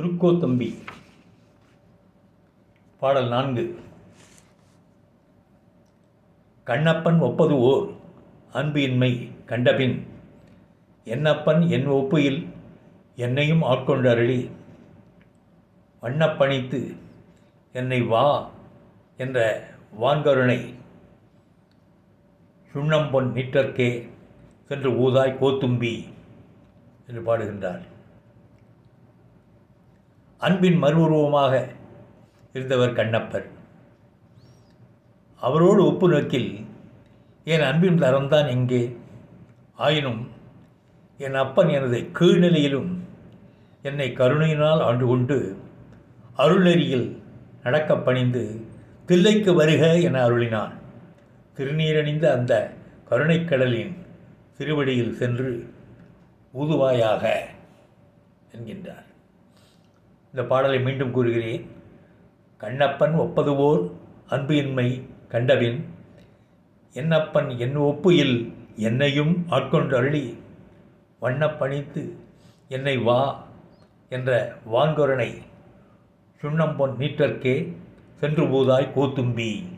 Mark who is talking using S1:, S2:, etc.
S1: திருக்கோத்தம்பி பாடல் நான்கு. கண்ணப்பன் ஒப்பது ஓர் அன்பு இன்மை கண்டபின். என்னப்பன் என் ஒப்புயில் என்னையும் ஆட்கொண்டு அருளி வண்ணப்பணித்து என்னை வா என்ற வான்கருணை. சுண்ணம்பொன் நீற்றற்கே சென்று ஊதாய் கோத்தும்பி என்று பாடுகின்றார். அன்பின் மறுவுருவமாக இருந்தவர் கண்ணப்பர். அவரோடு ஒப்பு நோக்கில் என் அன்பின் தரம்தான் எங்கே? ஆயினும் என் அப்பன் எனது கீழ்நிலையிலும் என்னை கருணையினால் ஆண்டு கொண்டு அருள்நெறியில் நடக்கப் பணிந்து தில்லைக்கு வருக என அருளினான். திருநீரணிந்த அந்த கருணைக்கடலின் திருவடியில் சென்று ஊதுவாயாக என்கின்றார். இந்த பாடலை மீண்டும் கூறுகிறேன். கண்ணப்பன் ஒப்பதுவோர் அன்பு இன்மை கண்டபின் என்னப்பன் என் ஒப்புயில் என்னையும் ஆட்கொண்டு அள்ளி வண்ணப்பணித்து என்னை வா என்ற வான்கொரனை சுண்ணம்பொன் நீற்றற்கே சென்று போதாய் கோத்தும்பி.